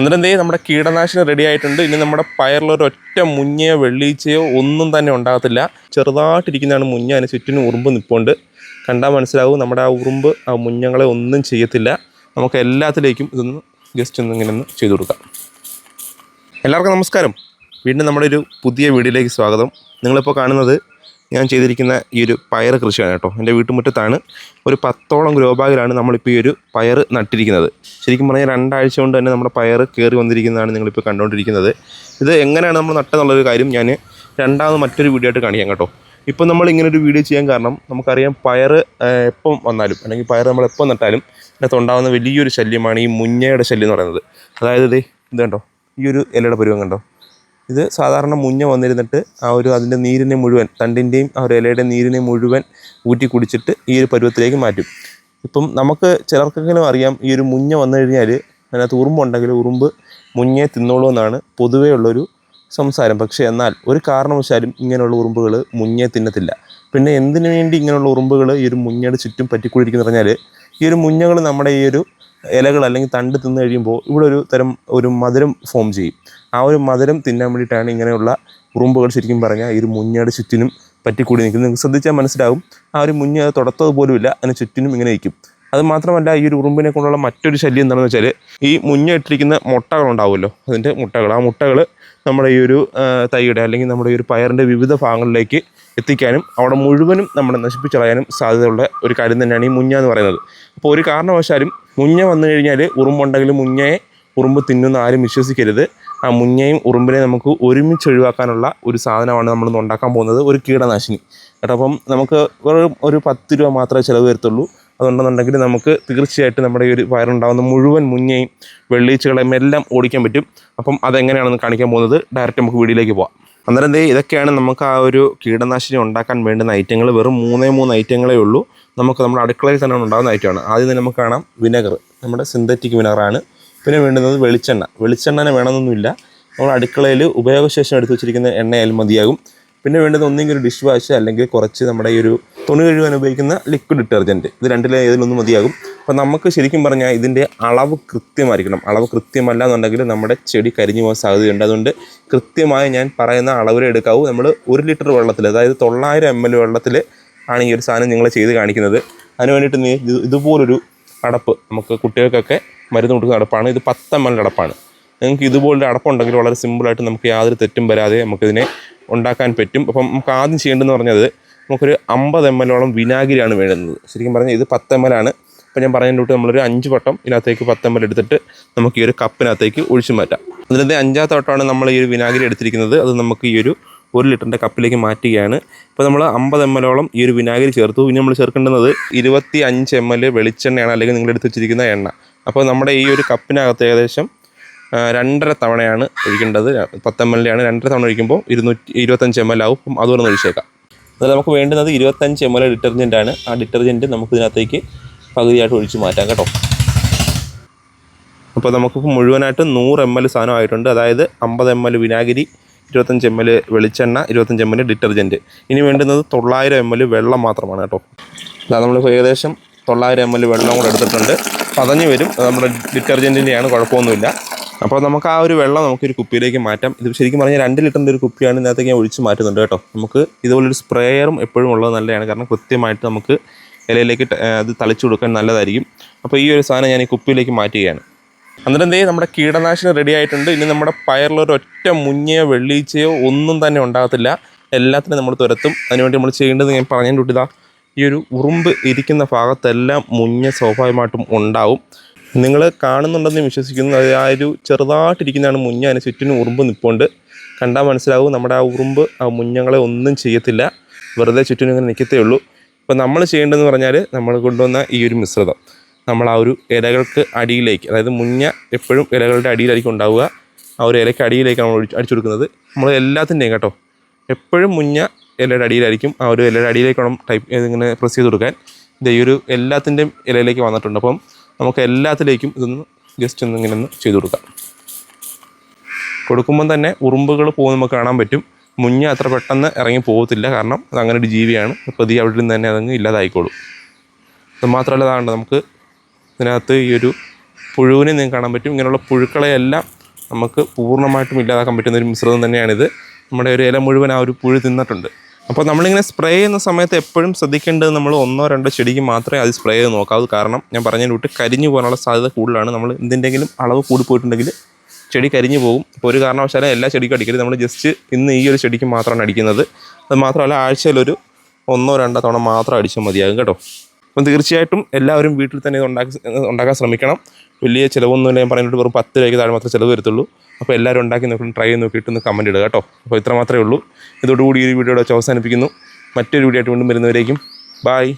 അന്നേരം എന്തേ നമ്മുടെ കീടനാശിനി റെഡി ആയിട്ടുണ്ട്. ഇനി നമ്മുടെ പയറിലൊരു ഒറ്റ മുഞ്ഞയോ വെള്ളീച്ചയോ ഒന്നും തന്നെ ഉണ്ടാകത്തില്ല. ചെറുതായിട്ടിരിക്കുന്നതാണ് മുഞ്ഞ. അതിന് ചുറ്റിനും ഉറുമ്പ് നിൽപ്പുണ്ട് കണ്ടാൽ മനസ്സിലാവും നമ്മുടെ ആ ഉറുമ്പ് ആ മുഞ്ഞങ്ങളെ ഒന്നും ചെയ്യത്തില്ല. നമുക്ക് എല്ലാത്തിലേക്കും ഇതൊന്ന് ജസ്റ്റ് ഒന്ന് ഇങ്ങനെ ഒന്ന് ചെയ്തു കൊടുക്കാം. എല്ലാവർക്കും നമസ്കാരം. വീണ്ടും നമ്മുടെ ഒരു പുതിയ വീഡിയോയിലേക്ക് സ്വാഗതം. നിങ്ങളിപ്പോൾ കാണുന്നത് ഞാൻ ചെയ്തിരിക്കുന്ന ഈ ഒരു പയർ കൃഷിയാണ് കേട്ടോ. എന്റെ വീട്ടുമുറ്റത്താണ് ഒരു പത്തോളം ഗ്രോ ബാഗിലാണ് നമ്മളിപ്പോൾ ഈ ഒരു പയർ നട്ടിരിക്കുന്നത്. ശരിക്കും പറഞ്ഞാൽ രണ്ടാഴ്ച കൊണ്ട് തന്നെ നമ്മുടെ പയർ കയറി വന്നിരിക്കുന്നതാണ് നിങ്ങളിപ്പോൾ കണ്ടുകൊണ്ടിരിക്കുന്നത് ഇത് എങ്ങനെയാണ് നമ്മൾ നട്ടെന്നുള്ളൊരു കാര്യം ഞാൻ രണ്ടാമത് മറ്റൊരു വീഡിയോ ആയിട്ട് കാണിക്കാം കേട്ടോ. ഇപ്പം നമ്മൾ ഇങ്ങനെ ഒരു വീഡിയോ ചെയ്യാൻ കാരണം നമുക്കറിയാം പയർ എപ്പം വന്നാലും അല്ലെങ്കിൽ പയർ നമ്മൾ എപ്പം നട്ടാലും അതിനകത്ത് ഉണ്ടാകുന്ന വലിയൊരു ശല്യമാണ് ഈ മുഞ്ഞയുടെ ശല്യം എന്ന് പറയുന്നത്. അതായത് ഇത് കണ്ടോ? ഈ ഒരു ഇലയുടെ പരുവം കണ്ടോ? ഇത് സാധാരണ മുഞ്ഞ വന്നിരുന്നിട്ട് ആ ഒരു അതിന്റെ നീരിനെ മുഴുവൻ തണ്ടിന്റെയും ആ ഒരു ഇലയുടെ നീരിനെ മുഴുവൻ ഊറ്റി കുടിച്ചിട്ട് ഈ ഒരു പരുവത്തിലേക്ക് മാറ്റും. ഇപ്പം നമുക്ക് ചിലർക്കെങ്കിലും അറിയാം ഈ ഒരു മുഞ്ഞ വന്നു കഴിഞ്ഞാൽ അതിനകത്ത് ഉറുമ്പുണ്ടെങ്കിൽ ഉറുമ്പ് മുഞ്ഞേ തിന്നോളൂ എന്നാണ് പൊതുവേ ഉള്ളൊരു സംസാരം. പക്ഷേ എന്നാൽ ഒരു കാരണവശാലും ഇങ്ങനെയുള്ള ഉറുമ്പുകൾ മുഞ്ഞേ തിന്നത്തില്ല. പിന്നെ എന്തിനു വേണ്ടി ഇങ്ങനെയുള്ള ഉറുമ്പുകൾ ഈ ഒരു മുഞ്ഞയുടെ ചുറ്റും പറ്റിക്കൂടിയിരിക്കുന്നു പറഞ്ഞാൽ ഈ ഒരു മുഞ്ഞകൾ നമ്മുടെ ഈ ഒരു ഇലകൾ അല്ലെങ്കിൽ തണ്ട് തിന്നു കഴിയുമ്പോൾ ഇവിടെ ഒരു തരം ഒരു മധുരം ഫോം ചെയ്യും. ആ ഒരു മധുരം തിന്നാൻ വേണ്ടിയിട്ടാണ് ഇങ്ങനെയുള്ള ഉറുമ്പുകൾ ശരിക്കും പറഞ്ഞാൽ ഈ ഒരു മുഞ്ഞയുടെ ചുറ്റിനും പറ്റിക്കൂടി നിൽക്കുന്നത്. നിങ്ങൾക്ക് ശ്രദ്ധിച്ചാൽ മനസ്സിലാവും. ആ ഒരു മുഞ്ഞ അത് തുടത്തത് പോലുമില്ല അതിന് ചുറ്റിനും ഇങ്ങനെ ഇരിക്കും. അത് മാത്രമല്ല ഈ ഒരു ഉറുമ്പിനെ കൊണ്ടുള്ള മറ്റൊരു ശല്യം എന്താണെന്ന് വെച്ചാൽ ഈ മുഞ്ഞ ഇട്ടിരിക്കുന്ന മുട്ടകളുണ്ടാവുമല്ലോ. അതിന്റെ മുട്ടകൾ ആ മുട്ടകൾ നമ്മുടെ ഈ ഒരു തൈയുടെ അല്ലെങ്കിൽ നമ്മുടെ ഈ ഒരു പയറിന്റെ വിവിധ ഭാഗങ്ങളിലേക്ക് എത്തിക്കാനും അവിടെ മുഴുവനും നമ്മളെ നശിപ്പിച്ചളയാനും സാധ്യതയുള്ള ഒരു കാര്യം തന്നെയാണ് ഈ മുഞ്ഞ എന്ന് പറയുന്നത്. അപ്പോൾ ഒരു കാരണവശാലും മുഞ്ഞ വന്നു കഴിഞ്ഞാൽ ഉറുമ്പുണ്ടെങ്കിൽ മുഞ്ഞയെ ഉറുമ്പ് തിന്നുന്ന ആരും വിശ്വസിക്കരുത്. ആ മുഞ്ഞയും ഉറുമ്പിനെ നമുക്ക് ഒരുമിച്ച് ഒഴിവാക്കാനുള്ള ഒരു സാധനമാണ് നമ്മൾ ഉണ്ടാക്കാൻ പോകുന്നത് ഒരു കീടനാശിനി. കേട്ടോ അപ്പം നമുക്ക് ഒരു പത്ത് രൂപ മാത്രമേ ചിലവ് വരത്തുള്ളൂ. അതുണ്ടെന്നുണ്ടെങ്കിൽ നമുക്ക് തീർച്ചയായിട്ടും നമ്മുടെ ഈ ഒരു വയറുണ്ടാകുന്ന മുഴുവൻ മുഞ്ഞയും വെള്ളീച്ചകളെയും എല്ലാം ഓടിക്കാൻ പറ്റും. അപ്പം അതെങ്ങനെയാണെന്ന് കാണിക്കാൻ പോകുന്നത് ഡയറക്റ്റ് നമുക്ക് വീഡിയോയിലേക്ക് പോവാം. അന്നേരം ദേ ഇതൊക്കെയാണ് നമുക്ക് ആ ഒരു കീടനാശിനി ഉണ്ടാക്കാൻ വേണ്ടുന്ന ഐറ്റങ്ങൾ. വെറും മൂന്നേ മൂന്ന് ഐറ്റങ്ങളേ ഉള്ളൂ. നമുക്ക് നമ്മുടെ അടുക്കളയിൽ തന്നെ ഉണ്ടാകുന്ന ഐറ്റമാണ് ആദ്യം തന്നെ നമുക്ക് കാണാം വിനെഗർ. നമ്മുടെ സിന്തറ്റിക് വിനെഗറാണ് പിന്നെ വേണ്ടുന്നത് വെളിച്ചെണ്ണ. വെളിച്ചെണ്ണനെ വേണമെന്നൊന്നുമില്ല. നമ്മൾ അടുക്കളയിൽ ഉപയോഗശേഷം എടുത്തു വെച്ചിരിക്കുന്ന എണ്ണയായാലും മതിയാകും. പിന്നെ വേണ്ടത് ഒന്നെങ്കിൽ ഒരു ഡിഷ് വാഷ് അല്ലെങ്കിൽ കുറച്ച് നമ്മുടെ ഈ ഒരു തുണി കഴുകാൻ ഉപയോഗിക്കുന്ന ലിക്വിഡ് ഡിറ്റർജന്റ് ഇത് രണ്ടിലെ ഏതിലൊന്നും മതിയാകും. അപ്പോൾ നമുക്ക് ശരിക്കും പറഞ്ഞാൽ ഇതിന്റെ അളവ് കൃത്യമായിരിക്കണം. അളവ് കൃത്യമല്ല എന്നുണ്ടെങ്കിൽ നമ്മുടെ ചെടി കരിഞ്ഞു പോകാൻ സാധ്യതയുണ്ട്. അതുകൊണ്ട് കൃത്യമായി ഞാൻ പറയുന്ന അളവിൽ എടുക്കാവൂ. നമ്മൾ ഒരു ലിറ്റർ വെള്ളത്തിൽ അതായത് തൊള്ളായിരം എം എൽ വെള്ളത്തിൽ ആണ് ഈ ഒരു സാധനം നിങ്ങൾ ചെയ്ത് കാണിക്കുന്നത്. അതിന് വേണ്ടിയിട്ട് നീ ഇതുപോലൊരു അടപ്പ് നമുക്ക് കുട്ടികൾക്കൊക്കെ മരുന്ന് കൊടുക്കുന്ന അടപ്പാണ്. ഇത് പത്ത് എം എൽ അടപ്പാണ്. നിങ്ങൾക്ക് ഇതുപോലൊരു അടപ്പുണ്ടെങ്കിൽ വളരെ സിമ്പിളായിട്ട് നമുക്ക് യാതൊരു തെറ്റും വരാതെ നമുക്കിതിനെ ഉണ്ടാക്കാൻ പറ്റും. അപ്പം നമുക്ക് ആദ്യം ചെയ്യേണ്ടതെന്ന് പറഞ്ഞത് നമുക്കൊരു അമ്പത് എം ഓളം വിനാഗിരിയാണ് വേണ്ടുന്നത്. ശരിക്കും പറഞ്ഞാൽ ഇത് പത്ത് എം എൽ ആണ്. അപ്പോൾ ഞാൻ പറഞ്ഞതിന്റെ കൂട്ട് നമ്മളൊരു അഞ്ച് വട്ടം ഇതിനകത്തേക്ക് പത്തമ്പൽ എടുത്തിട്ട് നമുക്ക് ഈ ഒരു കപ്പിനകത്തേക്ക് ഒഴിച്ചു മാറ്റാം. അതിനകത്ത് അഞ്ചാമത്തെ വട്ടമാണ് നമ്മൾ ഈ ഒരു വിനാഗിരി എടുത്തിരിക്കുന്നത്. അത് നമുക്ക് ഈ ഒരു ഒരു ലിറ്ററിന്റെ കപ്പിലേക്ക് മാറ്റുകയാണ്. ഇപ്പോൾ നമ്മൾ അമ്പത് എം എല്ലോളം ഈ ഒരു വിനാഗിരി ചേർത്തു. ഇനി നമ്മൾ ചേർക്കേണ്ടുന്നത് ഇരുപത്തി അഞ്ച് എം എൽ വെളിച്ചെണ്ണയാണ് അല്ലെങ്കിൽ നിങ്ങൾ എടുത്ത് വെച്ചിരിക്കുന്ന എണ്ണ. അപ്പോൾ നമ്മുടെ ഈ ഒരു കപ്പിനകത്ത് ഏകദേശം രണ്ടര തവണയാണ് ഒഴിക്കേണ്ടത്. പത്ത് എം എല്ലിന്റെ ആണ് രണ്ടര തവണ ഒഴിക്കുമ്പോൾ ഇരുന്നൂറ്റി ഇരുപത്തഞ്ച് എം എൽ ആവും. അപ്പം അതുകൊണ്ട് ഒഴിച്ചേക്കാം. അതിൽ നമുക്ക് വേണ്ടുന്നത് ഇരുപത്തഞ്ച് എം എൽ ഡിറ്റർജന്റ് ആണ് ആ ഡിറ്റർജന്റ് നമുക്ക് ഇതിനകത്തേക്ക് പകുതിയായിട്ട് ഒഴിച്ച് മാറ്റാം കേട്ടോ. അപ്പോൾ നമുക്കിപ്പോൾ മുഴുവനായിട്ട് നൂറ് എം എൽ സാധനം ആയിട്ടുണ്ട്. അതായത് അമ്പത് എം എൽ വിനാഗിരി ഇരുപത്തഞ്ച് എം എൽ വെളിച്ചെണ്ണ ഇരുപത്തഞ്ച് എം എൽ ഡിറ്റർജന്റ് ഇനി വേണ്ടുന്നത് തൊള്ളായിരം എം എൽ വെള്ളം മാത്രമാണ് കേട്ടോ. അതാ നമ്മളിപ്പോൾ ഏകദേശം തൊള്ളായിരം എം എൽ വെള്ളം കൂടെ എടുത്തിട്ടുണ്ട്. പതഞ്ഞ് വരും. നമ്മുടെ ഡിറ്റർജന്റിന്റെയാണ് കുഴപ്പമൊന്നുമില്ല. അപ്പോൾ നമുക്ക് ആ ഒരു വെള്ളം നമുക്കൊരു കുപ്പിയിലേക്ക് മാറ്റാം. ഇത് ശരിക്കും പറഞ്ഞാൽ രണ്ട് ലിറ്ററിന്റെ ഒരു കുപ്പിയാണ് ഇതിനകത്തേക്ക് ഞാൻ ഒഴിച്ച് മാറ്റുന്നുണ്ട് കേട്ടോ. നമുക്ക് ഇതുപോലൊരു സ്പ്രേയറും എപ്പോഴും ഉള്ളത് നല്ലതാണ്. കാരണം കൃത്യമായിട്ട് നമുക്ക് ഇലയിലേക്ക് അത് തളിച്ചു കൊടുക്കാൻ നല്ലതായിരിക്കും. അപ്പോൾ ഈ ഒരു സാധനം ഞാൻ ഈ കുപ്പിയിലേക്ക് മാറ്റുകയാണ്. അന്നേരം എന്തേ നമ്മുടെ കീടനാശിനി റെഡി ആയിട്ടുണ്ട്. ഇനി നമ്മുടെ പയറിലൊരു ഒറ്റ മുഞ്ഞയോ വെള്ളീച്ചയോ ഒന്നും തന്നെ ഉണ്ടാകത്തില്ല. എല്ലാത്തിനും നമ്മൾ തുരത്തും. അതിനുവേണ്ടി നമ്മൾ ചെയ്യേണ്ടത് ഞാൻ പറഞ്ഞു ഇതാ ഈ ഒരു ഉറുമ്പ് ഇരിക്കുന്ന ഭാഗത്തെല്ലാം മുഞ്ഞ സ്വാഭാവികമായിട്ടും ഉണ്ടാവും. നിങ്ങൾ കാണുന്നുണ്ടെന്ന് വിശ്വസിക്കുന്നു. അത് ആ ഒരു ചെറുതായിട്ടിരിക്കുന്നതാണ് മുഞ്ഞ. അതിന് ചുറ്റിനും ഉറുമ്പ് നിൽപ്പുണ്ട് കണ്ടാൽ മനസ്സിലാവും. നമ്മുടെ ആ ഉറുമ്പ് ആ മുഞ്ഞങ്ങളെ ഒന്നും ചെയ്യത്തില്ല. വെറുതെ ചുറ്റിനും ഇങ്ങനെ നിൽക്കത്തേ ഉള്ളൂ. അപ്പോൾ നമ്മൾ ചെയ്യേണ്ടതെന്ന് പറഞ്ഞാൽ നമ്മൾ കൊണ്ടുവന്ന ഈ ഒരു മിശ്രിതം. നമ്മൾ ആ ഒരു ഇലകൾക്ക് അടിയിലേക്ക് അതായത് മുഞ്ഞ എപ്പോഴും ഇലകളുടെ അടിയിലായിരിക്കും ഉണ്ടാവുക. ആ ഒരു ഇലയ്ക്ക് അടിയിലേക്ക് നമ്മൾ അടിച്ചു കൊടുക്കുന്നത് നമ്മൾ എല്ലാത്തിന്റെയും കേട്ടോ എപ്പോഴും മുഞ്ഞ ഇലയുടെ അടിയിലായിരിക്കും ആ ഒരു ഇലയുടെ അടിയിലേക്ക് വേണം ടൈപ്പ് ഇങ്ങനെ പ്രസ് ചെയ്ത് കൊടുക്കാൻ. ഇത് ഈ ഒരു എല്ലാത്തിന്റെയും ഇലയിലേക്ക് വന്നിട്ടുണ്ട്. അപ്പം നമുക്ക് എല്ലാത്തിലേക്കും ഇതൊന്ന് ജസ്റ്റ് ഒന്ന് ഇങ്ങനെ ഒന്ന് ചെയ്ത് കൊടുക്കാം. കൊടുക്കുമ്പം തന്നെ ഉറുമ്പുകൾ പോകുന്ന നമുക്ക് കാണാൻ പറ്റും. മുഞ്ഞ അത്ര പെട്ടെന്ന് ഇറങ്ങി പോകത്തില്ല. കാരണം അത് അങ്ങനെ ഒരു ജീവിയാണ്. പതി അവിടെ നിന്ന് തന്നെ അതങ്ങ് ഇല്ലാതായിക്കോളും. അത് മാത്രമല്ല അതാണ്ട് നമുക്ക് ഇതിനകത്ത് ഈ ഒരു പുഴുവിനെ നിങ്ങൾക്ക് കാണാൻ പറ്റും. ഇങ്ങനെയുള്ള പുഴുക്കളെയെല്ലാം നമുക്ക് പൂർണമായിട്ടും ഇല്ലാതാക്കാൻ പറ്റുന്ന ഒരു മിശ്രിതം തന്നെയാണിത്. നമ്മുടെ ഒരു ഇല മുഴുവൻ ആ ഒരു പുഴു തിന്നിട്ടുണ്ട്. അപ്പോൾ നമ്മളിങ്ങനെ സ്പ്രേ ചെയ്യുന്ന സമയത്ത് എപ്പോഴും ശ്രദ്ധിക്കേണ്ടത് നമ്മൾ ഒന്നോ രണ്ടോ ചെടിക്ക് മാത്രമേ അത് സ്പ്രേ ചെയ്ത് നോക്കാവൂ. കാരണം ഞാൻ പറഞ്ഞതിന് വിട്ട് കരിഞ്ഞു പോകാനുള്ള സാധ്യത കൂടുതലാണ്. നമ്മൾ എന്തിന്റെങ്കിലും അളവ് കൂടി പോയിട്ടുണ്ടെങ്കിൽ ചെടി കരിഞ്ഞു പോകും അപ്പോൾ ഒരു കാരണവശാലും എല്ലാ ചെടിക്കും അടിക്കരുത് നമ്മൾ ജസ്റ്റ് ഇന്ന് ഈ ഒരു ചെടിക്ക് മാത്രമാണ് അടിക്കുന്നത്. അത് മാത്രമല്ല ആഴ്ചയിലൊരു ഒന്നോ രണ്ടോ തവണ മാത്രം അടിച്ചാൽ മതിയാകും കേട്ടോ. അപ്പം തീർച്ചയായിട്ടും എല്ലാവരും വീട്ടിൽ തന്നെ ഇത് ഉണ്ടാക്കി ഉണ്ടാക്കാൻ ശ്രമിക്കണം. വലിയ ചിലവൊന്നുമില്ല. ഞാൻ പറഞ്ഞിട്ട് വെറും പത്ത് രൂപയ്ക്ക് താഴെ മാത്രമേ ചിലവ് വരത്തുള്ളൂ. അപ്പോൾ എല്ലാവരും ഉണ്ടാക്കി നോക്കി ട്രൈ ചെയ്ത് നോക്കിയിട്ട് ഒന്ന് കമന്റ് ഇടുക കേട്ടോ. അപ്പോൾ ഇത്ര മാത്രമേ ഉള്ളൂ. ഇതോടുകൂടി ഈ വീഡിയോയുടെ അവസാനിപ്പിക്കുന്നു. മറ്റൊരു വീഡിയോ ആയിട്ട് വീണ്ടും വരുന്നവരേക്കും. ബായ്